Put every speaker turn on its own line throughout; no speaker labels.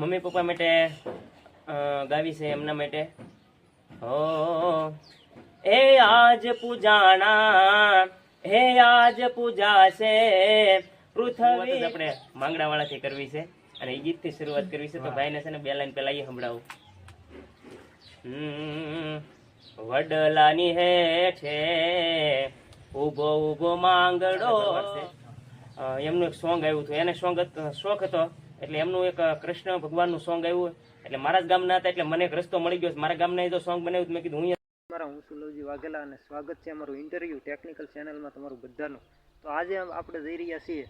Mummy papa માટે ગાવી છે એમના માટે. હો એ આજ પૂજાણા હે આજ પૂજા છે. પૃથ્વી આપણે માંગડા વાળાથી કરવી છે અને એ ગીતથી શરૂઆત કરવી છે તો ભાઈને છે ને બે લાઈન પહેલા એ સંભળાવું. હમ, વડલાની હેઠે ઊભો ઊભો માંગડો. એમનું એક સોંગ આવ્યું હતું. એને સોંગ શોખ હતો. એટલે એમનું એક કૃષ્ણ ભગવાનનું સોંગ આવ્યું એટલે મારા જ ગામના હતા એટલે મને એક રસ્તો મળી ગયો. મારા ગામના એ તો સોંગ બનાવ્યું મેં કીધું, હું
મારા હું છું લવજી વાઘેલા અને સ્વાગત છે અમારું ઇન્ટરવ્યૂ ટેકનિકલ ચેનલમાં તમારું બધાનું. તો આજે આપણે જઈ રહ્યા છીએ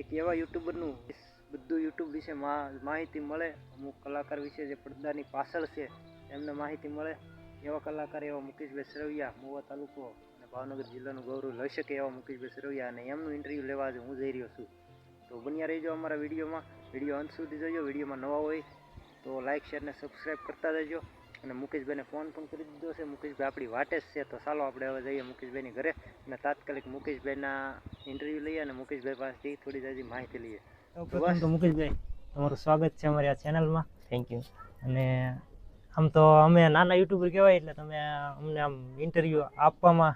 એક એવા યુટ્યુબરનું બધું યુટ્યુબ વિશે માહિતી મળે. અમુક કલાકાર વિશે જે પડદાની પાછળ છે, એમને માહિતી મળે. એવા કલાકાર એવા મુકેશભાઈ સરવૈયા મોવા તાલુકો અને ભાવનગર જિલ્લાનું ગૌરવ લઈ શકે એવા મુકેશભાઈ સરવૈયા અને એમનું ઇન્ટરવ્યૂ લેવા આજે હું જઈ રહ્યો છું. તો બન્યા રહીજો અમારા વિડીયોમાં. વીડિયો અંત સુધી જોજો. વિડીયોમાં નવા હોય તો લાઇક શેર ને સબસ્ક્રાઈબ કરતા રહેજો. અને મુકેશભાઈને ફોન પણ કરી દીધો છે. મુકેશભાઈ આપણી વાટે જ છે. તો ચાલો આપણે હવે જઈએ મુકેશભાઈની ઘરે અને તાત્કાલિક મુકેશભાઈના ઇન્ટરવ્યૂ લઈએ અને મુકેશભાઈ પાસેથી થોડી જાજી માહિતી લઈએ.
તો મુકેશભાઈ તમારું સ્વાગત છે અમારી આ ચેનલમાં
થેન્ક યુ
અને આમ તો અમે નાના યુટ્યુબર કહેવાય એટલે તમે અમને આમ ઇન્ટરવ્યૂ આપવામાં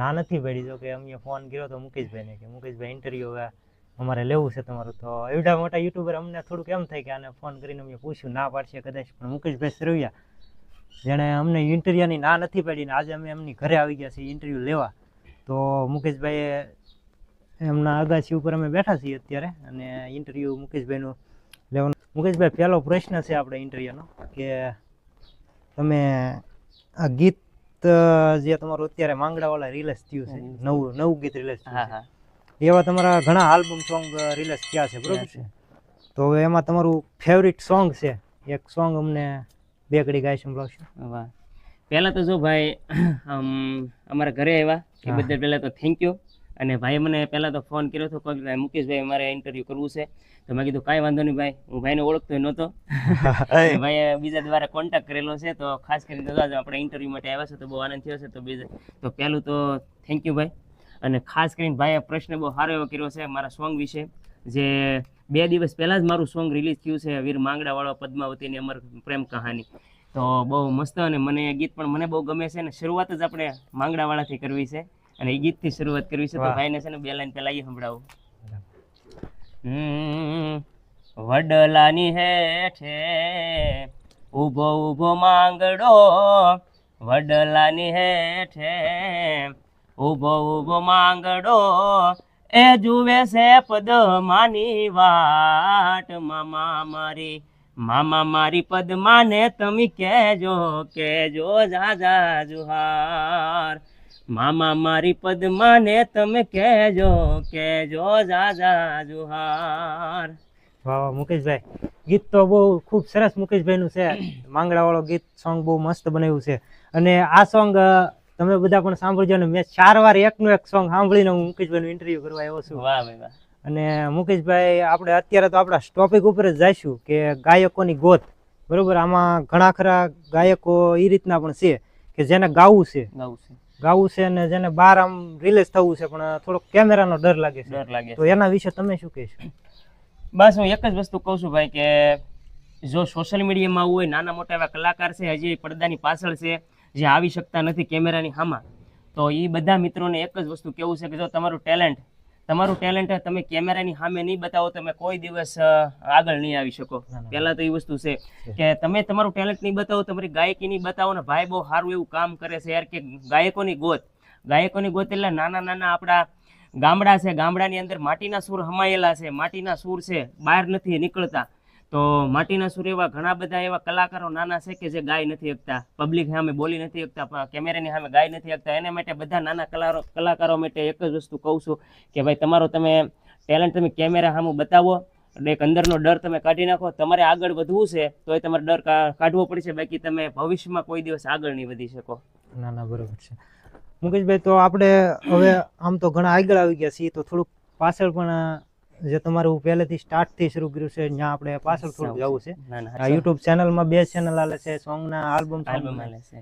ના નથી પડી. જો કે અમે ફોન કર્યો તો મુકેશભાઈને કે મુકેશભાઈ ઇન્ટરવ્યૂ હવે અમારે લેવું છે તમારું. તો એવડા મોટા યુટ્યુબર અમને થોડુંક એમ થાય કે આને ફોન કરીને અમે પૂછ્યું ના પાડશે કદાચ પણ મુકેશભાઈ સરવૈયા જેણે અમને ઇન્ટરવ્યૂની ના નથી પાડી ને આજે અમે એમની ઘરે આવી ગયા છીએ ઇન્ટરવ્યૂ લેવા. તો મુકેશભાઈએ એમના અગાસી ઉપર અમે બેઠા છીએ અત્યારે અને ઇન્ટરવ્યૂ મુકેશભાઈનું લેવાનું. મુકેશભાઈ પહેલો પ્રશ્ન છે આપણે ઇન્ટરવ્યૂનો કે તમે આ ગીત જે તમારું અત્યારે માંગડાવાળા રિલીઝ થયું છે નવું નવું ગીત રિલીઝ
હા
થયું
હા
છે. એવા તમારા ઘણા આલ્બમ સોંગ રિલીઝ થયા છે બરોબર છે? તો હવે એમાં તમારું ફેવરિટ સોંગ છે. એક સોંગ અમને બે કડી ગાય સંભળાવશો
વાહ. પહેલાં તો જો ભાઈ અમ, અમારા ઘરે આવ્યા. એ
બધા
બદલ પહેલા તો થેન્ક યુ અને ભાઈ મને પહેલાં તો ફોન કર્યો હતો કોઈ ભાઈ મુકેશભાઈ મારે ઇન્ટરવ્યૂ કરવું છે. તો મેં કીધું કાંઈ વાંધો નહીં ભાઈ હું ભાઈને ઓળખતો નહોતો. ભાઈએ બીજા દ્વારા કોન્ટેક્ટ કરેલો છે તો ખાસ કરીને આપણે ઇન્ટરવ્યૂ માટે આવ્યા છે તો બહુ આનંદ થયો છે તો બીજા તો પહેલું તો થેન્ક યુ ભાઈ. અને ખાસ કરીને ભાઈએ પ્રશ્ન બહુ સારો એવો કર્યો છે મારા સોંગ વિશે જે બે દિવસ પહેલાં જ મારું સોંગ રિલીઝ થયું છે વીર માંગડાવાળો પદ્માવતીની અમર પ્રેમ કહાની. તો બહુ મસ્ત અને મને એ ગીત પણ મને બહુ ગમે છે અને શરૂઆત જ આપણે માંગડાવાળાથી કરવી છે અને એ ગીતથી શરૂઆત કરવી છે તો ભાઈને છે ને બે લાઈન પહેલાં એ સંભળાવું. વડલાની હેઠે ઊભો ઊભો માંગડો વડલાની હેઠે ઊભો ઊભો માંગડો એ જુએ છે પદ માની વાટ. મામા મારી મામા મારી પદ માને તમે કહેજો કહેજો જાજા જુહાર. મામા મારી પદ માને તમે કહેજો કહેજો જાજા જુહાર.
વાહ મુકેશભાઈ. ગીત તો બહુ ખૂબ સરસ મુકેશભાઈનું છે. માંગડાવાળો ગીત સોંગ બહુ મસ્ત બનાવ્યું છે. અને આ સોંગ તમે બધા પણ સાંભળજો અને મેં ચાર વાર એકનું એક સોંગ સાંભળીને હું મુકેશભાઈનું ઇન્ટરવ્યુ કરવા આવ્યો છું.
વાહ ભાઈ વાહ.
અને મુકેશભાઈ આપણે અત્યારે તો આપણા ટોપિક ઉપર જ જઈશું કે ગાયકોની ગોત. બરોબર? આમાં ઘણા ખરા ગાયકો એ રીતના પણ છે કે જેને ગાવું છે.
ગાવું છે.
ગાવું છે અને જેને બહાર આમ રિલીઝ થવું છે પણ થોડોક કેમેરાનો ડર લાગે છે.
ડર લાગે
તો એના વિશે તમે શું કહેશો?
બસ હું એક જ વસ્તુ કહું છું ભાઈ કે જો સોશિયલ મીડિયામાં હોય નાના મોટા એવા કલાકાર છે હજી પડદાની પાછળ છે જે આવી શકતા નથી કેમેરાની હામાં તો એ બધા મિત્રોને એક જ વસ્તુ કેવું છે કે જો તમારું ટેલેન્ટ તમારું ટેલેન્ટ તમે કેમેરાની સામે નહીં બતાવો તમે કોઈ દિવસ આગળ નહીં આવી શકો. પહેલા તો એ વસ્તુ છે. કે તમે તમારું ટેલેન્ટ નહીં બતાવો તમારી ગાયકી નહીં બતાવો ને ભાઈ બહુ સારું એવું કામ કરે છે યાર કે ગાયકોની ગોત. ગાયકોની ગોત એટલે નાના નાના આપણા ગામડા છે ગામડાની અંદર માટીના સૂર હમાયેલા છે માટીના સૂર છે બહાર નથી નીકળતા. તો માટીના સુર એવા ઘણા બધા એવા કલાકારો નાના છે કે જે ગાય નથી શકતા પબ્લિક સામે બોલી નથી શકતા પણ કેમેરાની સામે ગાય નથી શકતા એને માટે બધા નાના કલાકારો કલાકારો માટે એક જ વસ્તુ કહું છું કે ભાઈ, તમારો તમે ટેલેન્ટ તમે કેમેરા સામે બતાવો એટલે એક અંદરનો ડર તમે કાઢી નાખો. તમારે આગળ વધવું છે તો એ તમારે ડર કાઢવો પડશે. બાકી તમે ભવિષ્યમાં કોઈ દિવસ આગળ નહીં વધી શકો.
ના ના, બરોબર છે. મુકેશભાઈ, તો આપણે હવે આમ તો ઘણા આગળ આવી ગયા છીએ, તો થોડુંક પાછળ પણ જે તમારું પહેલેથી સ્ટાર્ટથી શરૂ કર્યું છે જ્યાં આપણે પાછળ થોડું જવું છે.
યુટ્યુબ ચેનલ
આ યુટ્યુબ ચેનલમાં બે ચેનલ આલે છે સોંગના આલ્બમ
આલ્બમ આલે છે.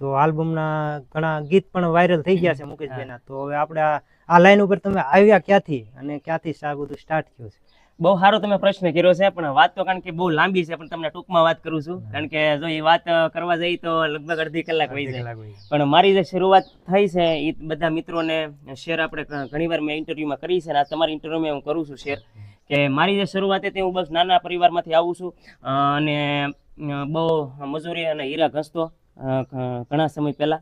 તો આલ્બમના ઘણા ગીત પણ વાયરલ થઈ ગયા છે મુકેશભાઈના. તો હવે આપણે આ આ લાઈન ઉપર તમે આવ્યા ક્યાંથી? અને ક્યાંથી આ બધું સ્ટાર્ટ થયું છે?
બહુ સારો તમે પ્રશ્ન કર્યો છે પણ વાત તો કારણ કે બહુ લાંબી છે પણ તમને ટૂંકમાં વાત કરું છું. કારણ કે જો એ વાત કરવા જઈએ તો લગભગ અડધી કલાક વહી જાય. પણ મારી જે શરૂઆત થઈ છે એ બધા મિત્રોને શેર આપણે ઘણીવાર મેં ઇન્ટરવ્યુમાં કરી છે અને આ તમારી ઇન્ટરવ્યુમાં હું કરું છું શેર કે મારી જે શરૂઆત હતી હું બસ નાના પરિવારમાંથી આવું છું અને બહુ મજૂરી અને હીરા ઘસતો ઘણા સમય પહેલા.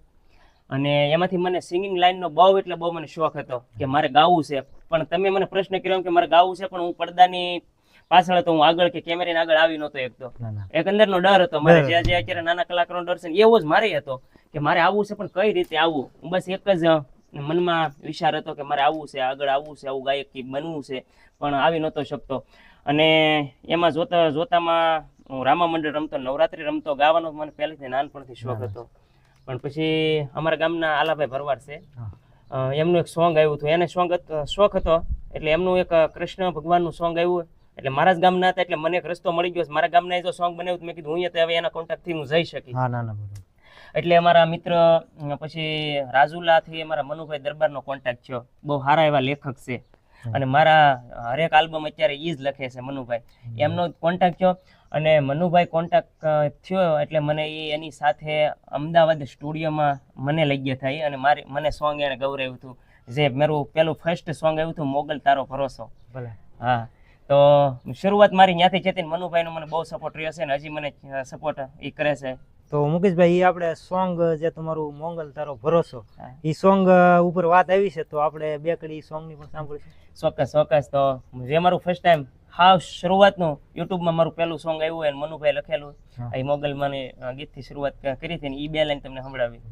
અને એમાંથી મને સિંગિંગ લાઈનનો બહુ એટલે બહુ મને શોખ હતો કે મારે ગાવું છે. પણ તમે મને પ્રશ્ન કર્યો કે મારે ગાવું છે પણ હું પડદાની પાછળ હતો હું આગળ કે કેમેરાની આગળ આવી નહોતો એક
તો ના.
એક અંદરનો ડર હતો મારે. જે જે અત્યારે નાના કલાકારોનો ડર છે એવો જ મારે હતો કે મારે આવવું છે પણ કઈ રીતે આવવું? હું બસ એક જ મનમાં વિચાર હતો કે મારે આવવું છે આગળ આવવું છે આવું ગાયક બનવું છે પણ આવી નહોતો શકતો. અને એમાં જોતા જોતામાં હું રામા મંડળ રમતો નવરાત્રી રમતો ગાવાનો મને પહેલેથી નાનપણથી શોખ હતો. પણ પછી અમારા ગામના આલાભાઈ ભરવાડ છે. એમનું એક સોંગ આવ્યું હતું. એને સોંગ શોખ હતો. એટલે એમનું એક કૃષ્ણ ભગવાનનું સોંગ આવ્યું એટલે મારા જ ગામના હતા એટલે મને એક રસ્તો મળી ગયો. મારા ગામના એ જો સોંગ બનાવ્યું મેં કીધું હું અહીંયા હવે એના કોન્ટેક્ટથી હું જઈ શકી.
હા ના ના
એટલે અમારા મિત્ર પછી રાજુલાથી અમારા મનુભાઈ દરબારનો કોન્ટેક્ટ થયો. બહુ સારા એવા લેખક છે. અને મારા હરેક આલ્બમ અત્યારે ઈ જ લખે છે મનુભાઈ. એમનો કોન્ટેક્ટ થયો. અને મનુભાઈ કોન્ટેક્ટ થયો એટલે મને એ એની સાથે અમદાવાદ સ્ટુડિયોમાં મને લઈ ગયા થાય અને મારી મને સોંગ એણે ગૌરવ્યું હતું. જે મારું પેલું ફર્સ્ટ સોંગ આવ્યું હતું મોગલ તારો ભરોસો.
ભલે.
હા. તો શરૂઆત મારી ત્યાંથી છે મનુભાઈનો મને બહુ સપોર્ટ રહ્યો છે અને હજી મને સપોર્ટ એ કરે છે.
તો મુકેશભાઈ એ આપણે સોંગ જે તમારું મોંગલ તારો ભરોસો એ સોંગ ઉપર વાત આવી છે તો આપણે બે કડી સોંગની પણ સાંભળીશું.
ચોક્કસ ચોક્કસ. તો જે મારું ફર્સ્ટ ટાઈમ હાવ શરૂઆતનું યુટ્યુબમાં મારું પહેલું સોંગ આવ્યું અને મનુભાઈ લખેલું એ મોગલ મને ગીતથી શરૂઆત કરી હતી ને એ બે લાઈન તમને સંભળાવી.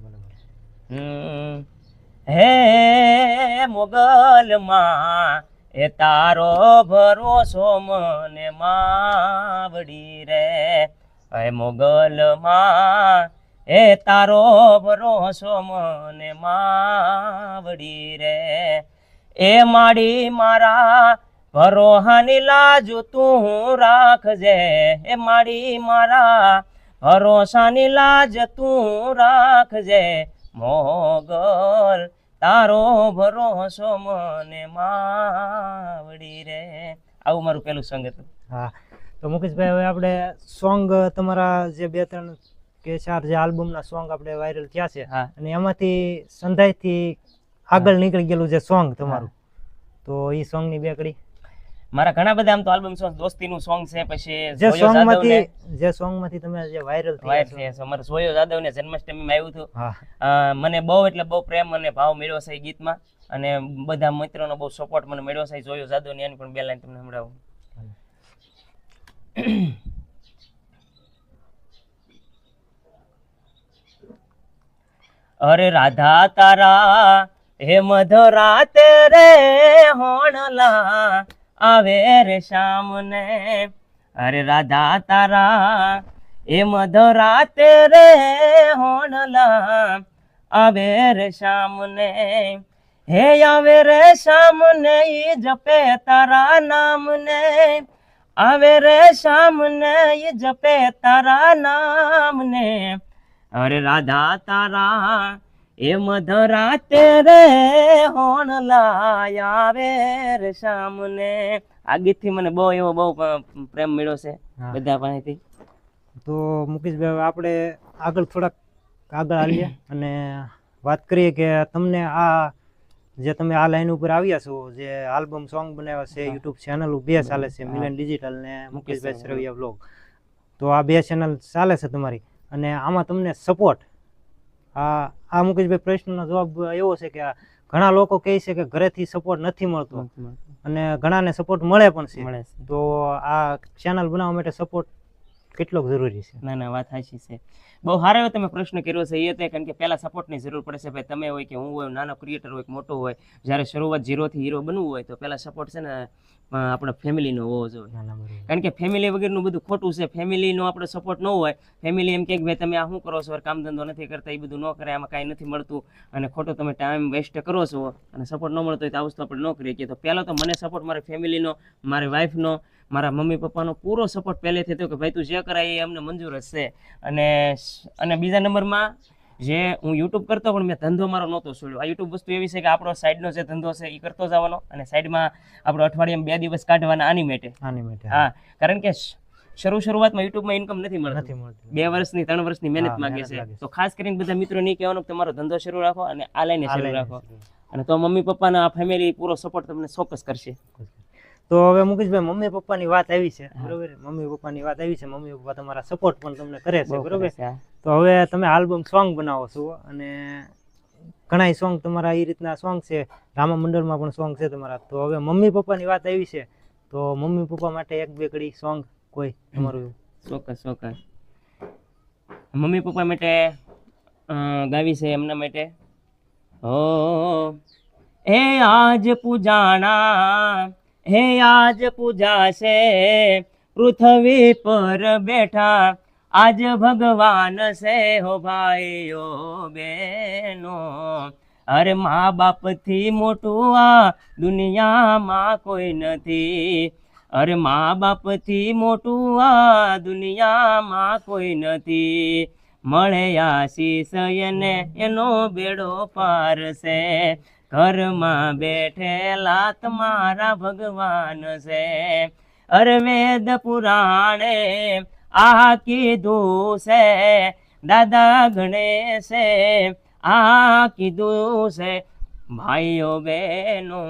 હે મોગલમાં એ તારો ભરોસો મને માવડી રે. હે મોગલમાં એ તારો ભરોસો મને માવડી રે. એ માડી મારા ભરોહાની લાજ તું રાખજે એ માડી મારા. ભરોસાની લાજ તું રાખજે મોગલ તારો ભરોસો મને માવડી રે. આવું મારું પેલું સંગ હતું.
હા તો મુકેશભાઈ હવે આપણે સોંગ તમારા જે બે ત્રણ કે ચાર જે આલ્બમના સોંગ આપણે વાયરલ થયા છે
હા.
અને એમાંથી સંધાઈથી આગળ નીકળી ગયેલું જે સોંગ તમારું તો એ સોંગની બે કડી.
મારા ઘણા બધા આમ તો આલ્બમ સોંગ દોસ્તીનું સોંગ છે પછી
જે
સોંગમાંથી
જે સોંગમાંથી તમે જે વાયરલ
વાયર
થયા છો.
છે. મારે જોયો જાદવને જન્માષ્ટમીમાં આવ્યું હતું. મને બહુ એટલે બહુ પ્રેમ અને ભાવ મળ્યો છે એ ગીતમાં. અને બધા મિત્રોનો બહુ સપોર્ટ મને મળ્યો છે જોયો જાદવની એની પણ બે લાઈન તમને સંભળાવું. અરે રાધા તારા હે મધરાતે રે હોણલા. આવે રે શામને અરે રાધા તારા એ મધરાતે રે હોણલા. આવે રે શામને હે આવે રે શામને ઈ જપે તારા નામને. આવે રે શામને ઈ જપે તારા નામને. અરે રાધા તારા એ મધરાતે રે હોણ લાયાવે રે સામને આ ગીતથી મને બહુ એવો બહુ પ્રેમ મળ્યો છે બધા પાસેથી.
તો મુકેશભાઈ આપણે આગળ થોડાક આગળ આવીએ અને વાત કરીએ કે તમને આ જે તમે આ લાઈન ઉપર આવ્યા છો જે આલ્બમ સોંગ બનાવ્યા છે યુટ્યુબ ચેનલ બે ચાલે છે મિલન ડિજિટલ ને મુકેશભાઈ
મુકેશ
સરવૈયા બ્લોગ તો આ બે ચેનલ ચાલે છે તમારી અને આમાં તમને સપોર્ટ આ આ મુકેશભાઈ પ્રશ્નનો જવાબ એવો છે કે ઘણા લોકો કહે છે કે ઘરેથી સપોર્ટ નથી મળતો. અને ઘણાને સપોર્ટ મળે પણ છે. તો આ ચેનલ બનાવવા માટે સપોર્ટ કેટલો જરૂરી છે?
ના ના વાત સાચી છે. બહુ સારો એવો તમે પ્રશ્ન કર્યો છે એ તે કારણ કે પહેલા સપોર્ટની જરૂર પડે છે. ભાઈ તમે હોય કે હું હોય નાનો ક્રિએટર હોય કે મોટો હોય જ્યારે શરૂઆત ઝીરોથી હીરો બનવું હોય તો પહેલાં સપોર્ટ છે ને આપણા ફેમિલીનો હોવો જોઈએ. કારણ કે ફેમિલી વગરનું બધું ખોટું છે. ફેમિલીનો આપણે સપોર્ટ ન હોય ફેમિલી એમ કે ભાઈ તમે આ શું કરો છો? કામ ધંધો નથી કરતા એ બધું ન કરે આમાં કાંઈ નથી મળતું. અને ખોટો તમે ટાઈમ વેસ્ટ કરો છો અને સપોર્ટ ન મળતો હોય તો આવું તો આપણે ન કરીએ કે તો પહેલાં તો મને સપોર્ટ મારી ફેમિલીનો મારી વાઈફનો મારા મમ્મી પપ્પાનો પૂરો સપોર્ટ પહેલેથી થયો કે ભાઈ તું જે કરાય એ અમને મંજૂર જ છે. અને અને બીજા નંબરમાં જે હું યુટ્યુબ કરતો પણ મેં ધંધો મારો નહોતો છોડ્યો. આ યુટ્યુબ વસ્તુ એવી છે કે આપણો સાઈડનો જે ધંધો છે એ કરતો જવાનો અને સાઈડમાં આપણો અઠવાડિયામાં બે દિવસ કાઢવાના આની માટે
આની માટે
હા કારણ કે શરૂ શરૂઆતમાં યુટ્યુબમાં ઇન્કમ નથી મળતી. બે વર્ષની ત્રણ વર્ષની મહેનત માંગે છે. તો ખાસ કરીને બધા મિત્રો નહીં કહેવાનું તમારો ધંધો શરૂ રાખો અને આ લાઈને શરૂ રાખો. અને તો મમ્મી પપ્પાના ફેમિલી પૂરો સપોર્ટ તમને ચોક્કસ કરશે.
તો હવે મુકેશભાઈ મમ્મી પપ્પાની વાત આવી છે. બરોબર? મમ્મી પપ્પાની વાત આવી છે. મમ્મી પપ્પા તમારા સપોર્ટ પણ તમને કરે છે. બરોબર. તો હવે તમે આલ્બમ સોંગ બનાવો છો અને ઘણાય સોંગ તમારા એ રીતના સોંગ છે, રામા મંડળમાં પણ સોંગ છે તમારા. તો હવે મમ્મી પપ્પાની વાત આવી છે, તો મમ્મી પપ્પા માટે એક બે કડી સોંગ કોઈ તમારું?
ચોક્કસ ચોક્કસ. મમ્મી પપ્પા માટે ગાવી છે એમના માટે. હો હે આજ પૂજાણા હે આજ પૂજા છે પૃથ્વી પર બેઠા આજ ભગવાન છે હો ભાઈઓ બેનો અરે મા બાપથી મોટું આ દુનિયામાં કોઈ નથી. અરે મા બાપથી મોટું આ દુનિયામાં કોઈ નથી. મળે આશીષ એને, એનો બેડો પાર છે. ઘરમાં બેઠેલા તમારા ભગવાન છે. અરે વેદ પુરાણે આ કીધું છે દાદા ગણેશે આ કીધું છે ભાઈઓ બહેનો,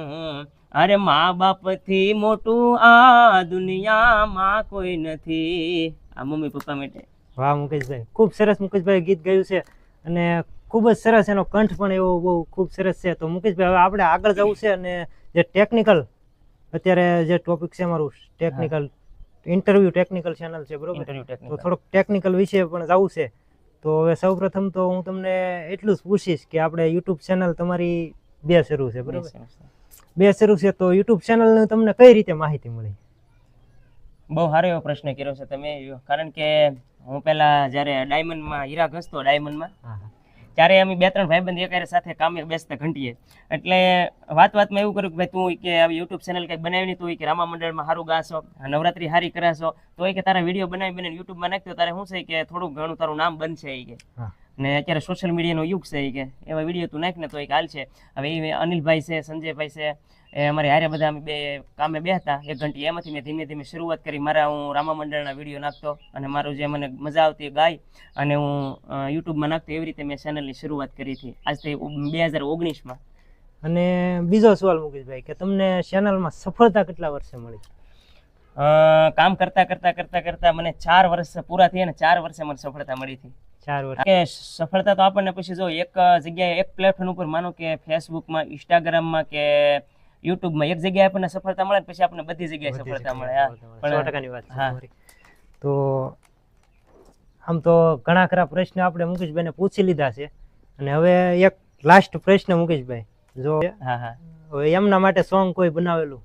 અરે મા બાપથી મોટું આ દુનિયામાં કોઈ નથી. આ મમ્મી પપ્પા માટે.
વાહ, મુકેશભાઈ. ખૂબ સરસ મુકેશભાઈ ગીત ગાયું છે અને ખૂબ જ સરસ એનો કંઠ પણ એવો બહુ ખૂબ સરસ છે. તો મુકેશભાઈ, હવે આપણે આગળ જવું છે અને જે ટેકનિકલ અત્યારે જે ટોપિક છે મારું ટેકનિકલ ઇન્ટરવ્યુ ટેકનિકલ ચેનલ છે બરોબર?
ઇન્ટરવ્યુ
તો થોડોક ટેકનિકલ વિશે પણ જવું છે. તો હવે સૌપ્રથમ તો હું તમને એટલું જ પૂછીશ કે આપણે યુટ્યુબ ચેનલ તમારી બે શરૂ છે બરોબર? બે શરૂ છે. તો યુટ્યુબ ચેનલની તમને કઈ રીતે માહિતી મળી?
બહુ સારો એવો પ્રશ્ન કર્યો છે તમે. કારણ કે હું પહેલા જ્યારે ડાયમંડમાં હીરા ઘસતો ડાયમંડમાં ત્યારે અમે બે ત્રણ ભાઈબંધ એક હારે સાથે કામે બેસતા ઘંટીએ એટલે વાત વાતમાં એવું કર્યું કે ભાઈ, તું કે આવી યુટ્યુબ ચેનલ કંઈક બનાવી નહીં તું કે રામા મંડળમાં સારું ગાશો નવરાત્રી હારી કરાશો, તો એ કે તારા વીડિયો બનાવી બને યુટ્યુબમાં નાખતો તારે શું છે કે થોડું ઘણું તારું નામ બનશે એ કે. ને અત્યારે સોશિયલ મીડિયાનો યુગ છે કે. એવા વીડિયો તું નાખને તો એક હાલ છે. હવે એ અનિલભાઈ છે સંજયભાઈ છે એ અમારે હારે બધા અમે બે કામે બેહતા એક ઘંટી એમાંથી મેં ધીમે ધીમે શરૂઆત કરી. મારા હું રામા મંડળના વીડિયો નાખતો અને મારું જે મને મજા આવતી ગાય અને હું યુટ્યુબમાં નાખતો એવી રીતે મેં ચેનલની શરૂઆત કરી હતી. આજથી બે હજાર ઓગણીસમાં.
અને બીજો સવાલ મુકેશભાઈ કે તમને ચેનલમાં સફળતા કેટલા વર્ષે મળી?
કામ કરતા કરતા કરતા કરતા મને ચાર વર્ષ પૂરા થયા અને ચાર વર્ષે મને સફળતા મળી હતી.
ચાર વર્ષ.
કે સફળતા તો આપણને પછી જો એક જગ્યાએ એક પ્લેટફોર્મ ઉપર માનો કે ફેસબુકમાં ઇન્સ્ટાગ્રામમાં કે યુટ્યુબમાં એક જગ્યાએ આપણને સફળતા મળે પછી આપણને બધી જગ્યાએ સફળતા મળે હા. પણ-
ટકાની વાત
હા.
તો આમ તો ઘણા ખરા પ્રશ્ન આપણે મુકેશભાઈને પૂછી લીધા છે. અને હવે એક લાસ્ટ પ્રશ્ન મુકેશભાઈ. જો
હા હા.
એમના માટે સોંગ કોઈ બનાવેલું?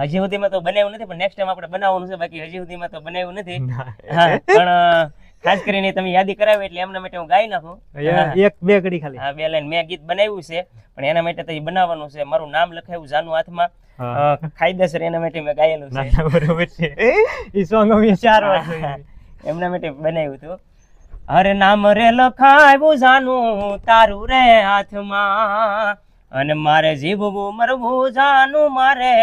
હજી સુધીમાં તો બનાવ્યું નથી પણ નેક્સ્ટ ટાઈમ આપણે બનાવવાનું છે. બાકી હજી સુધીમાં તો બનાવ્યું નથી. પણ ખાસ કરીને તમે યાદી કરાવી એટલે એમના માટે હું ગાઈ નાખું.
એક બે ઘડી ખાલી.
હા બે લાઈન. મેં ગીત બનાવ્યું છે પણ એના માટે તો બનાવવાનું છે. મારું નામ લખાયું જાનુ હાથમાં. કાયદેસર એના માટે મેં ગાયેલું છે.
બરોબર છે. એ? સોંગ અમે ચાર વાર
એમના માટે બનાવ્યું હતું. અરે નામ રે લખાયું જાનું તારું રે હાથમાં. અને મારે જીવવું મરવું જાનું મારે.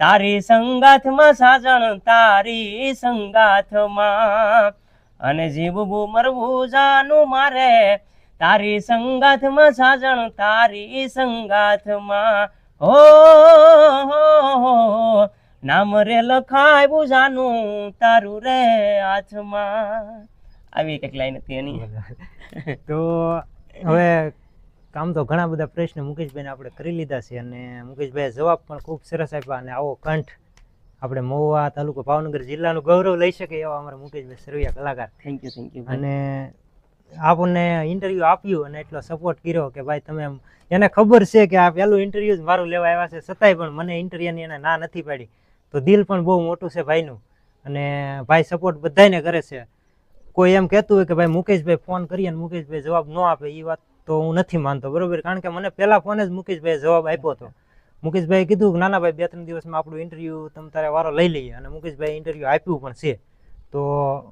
તારી સંગાથમાં સાજણ તારી સંગાથમાં. અને જીવવું મરવું જાનું મારે. તારી સંગાથમાં સાજણ, તારી સંગાથમાં. હો નામ રે લખાયું જાનું તારું રે હાથમાં. આવી કંઈક લાઈન હતી એની.
તો હવે કામ તો ઘણા બધા પ્રશ્ન મુકેશભાઈને આપણે કરી લીધા છે અને મુકેશભાઈ જવાબ પણ ખૂબ સરસ આપ્યા અને આવો કંઠ આપણે મહુવા તાલુકો ભાવનગર જિલ્લાનું ગૌરવ લઈ શકે એવા અમારા મુકેશભાઈ સરવિયા કલાકાર.
થેન્ક યુ થેન્ક યુ
અને આપણને ઇન્ટરવ્યૂ આપ્યું અને એટલો સપોર્ટ કર્યો કે ભાઈ તમે એને ખબર છે કે આ પહેલું ઇન્ટરવ્યૂ જ મારું લેવા આવ્યા છે છતાંય પણ મને ઇન્ટરવ્યૂની એને ના નથી પાડી. તો દિલ પણ બહુ મોટું છે ભાઈનું. અને ભાઈ સપોર્ટ બધાને કરે છે. કોઈ એમ કહેતું હોય કે ભાઈ મુકેશભાઈ ફોન કરી અને મુકેશભાઈ જવાબ ન આપે એ વાત તો હું નથી માનતો બરોબર? કારણ કે મને પહેલાં ફોન જ મુકેશભાઈએ જવાબ આપ્યો હતો. મુકેશભાઈએ કીધું કે નાના ભાઈ બે ત્રણ દિવસમાં આપણું ઇન્ટરવ્યૂ તમે તારે વારો લઈ લઈએ. અને મુકેશભાઈ ઇન્ટરવ્યૂ આપ્યું પણ છે. તો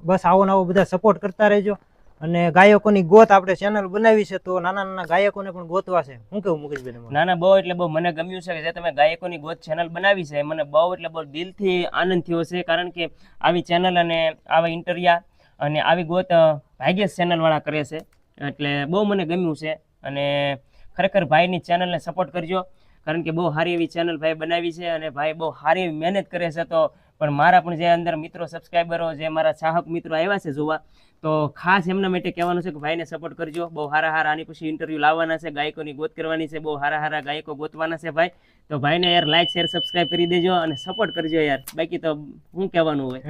બસ આવો નવો બધા સપોર્ટ કરતા રહેજો. અને ગાયકોની ગોત આપણે ચેનલ બનાવી છે તો નાના નાના ગાયકોને પણ ગોતવા છે. હું કેવું મુકેશભાઈ તમારું?
ના ના બહુ એટલે બહુ મને ગમ્યું છે કે જે તમે ગાયકોની ગોત ચેનલ બનાવી છે મને બહુ એટલે બહુ દિલથી આનંદ થયો છે કારણ કે આવી ચેનલ અને આવા ઇન્ટરિયા અને આવી ગોત અ, ચેનલવાળા ચેનલ કરે છે. એટલે બહુ મને ગમ્યું છે. અને ખરેખર ભાઈની ચેનલને સપોર્ટ કરજો. કારણ કે બહુ સારી એવી ચેનલ ભાઈ બનાવી છે અને ભાઈ બહુ સારી એવી મહેનત કરે છે તો પણ મારા પણ જે અંદર મિત્રો સબસ્ક્રાઈબરો જે મારા ચાહક મિત્રો આવ્યા છે જોવા તો ખાસ એમના માટે કહેવાનું છે કે ભાઈને સપોર્ટ કરજો. બહુ સારા સારા આની પછી ઇન્ટરવ્યૂ લાવવાના છે ગાયકોની ગોત કરવાની છે બહુ સારા સારા ગાયકો ગોતવાના છે ભાઈ. તો ભાઈને યાર લાઈક શેર સબસ્ક્રાઈબ કરી દેજો અને સપોર્ટ કરજો યાર. બાકી તો શું કહેવાનું હોય?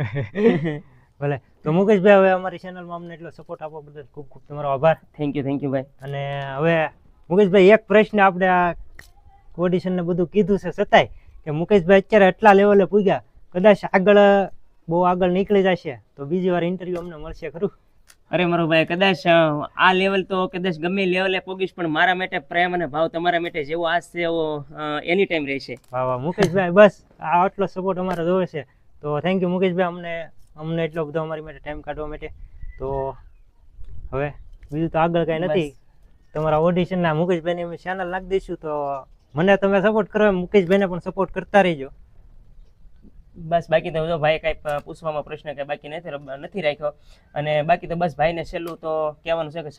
ભલે. તો મુકેશભાઈ હવે અમારી ચેનલમાં અમને એટલો સપોર્ટ આપવા બદલ ખૂબ ખૂબ તમારો આભાર.
થેન્ક યુ થેન્ક યુ ભાઈ.
અને હવે મુકેશભાઈ એક પ્રશ્ન આપણે આ ઓડિશન ને બધું કીધું છે છતાંય કે મુકેશભાઈ અત્યારે એટલા લેવલે પૂગ્યા કદાચ આગળ બહુ આગળ નીકળી જશે તો બીજી વાર ઇન્ટરવ્યુ અમને મળશે ખરું?
અરે મારો ભાઈ કદાચ આ લેવલ તો કદાચ ગમે લેવલે પોગીશ પણ મારા માટે પ્રેમ અને ભાવ તમારા માટે જેવો આજ છે એવો એની ટાઈમ રહેશે.
વાહ વાહ મુકેશભાઈ બસ આ આટલો સપોર્ટ અમારે જોવે છે. તો થેન્ક યુ મુકેશભાઈ અમને અમને એટલો બધો અમારી માટે ટાઈમ કાઢવા માટે. તો હવે બીજું તો આગળ કાંઈ નથી. તમારા ઓડિશનના મુકેશભાઈની અમે ચેનલ નાખી દઈશું તો મને તમે સપોર્ટ કરો મુકેશ મુકેશભાઈને પણ સપોર્ટ કરતા રહીજો.
બસ, બાકી તો ભાઈ કાંઈ પૂછવામાં પ્રશ્ન કાંઈ બાકી નથી નથી રાખ્યો. અને બાકી તો બસ ભાઈને છેલ્લું તો કહેવાનું છે કે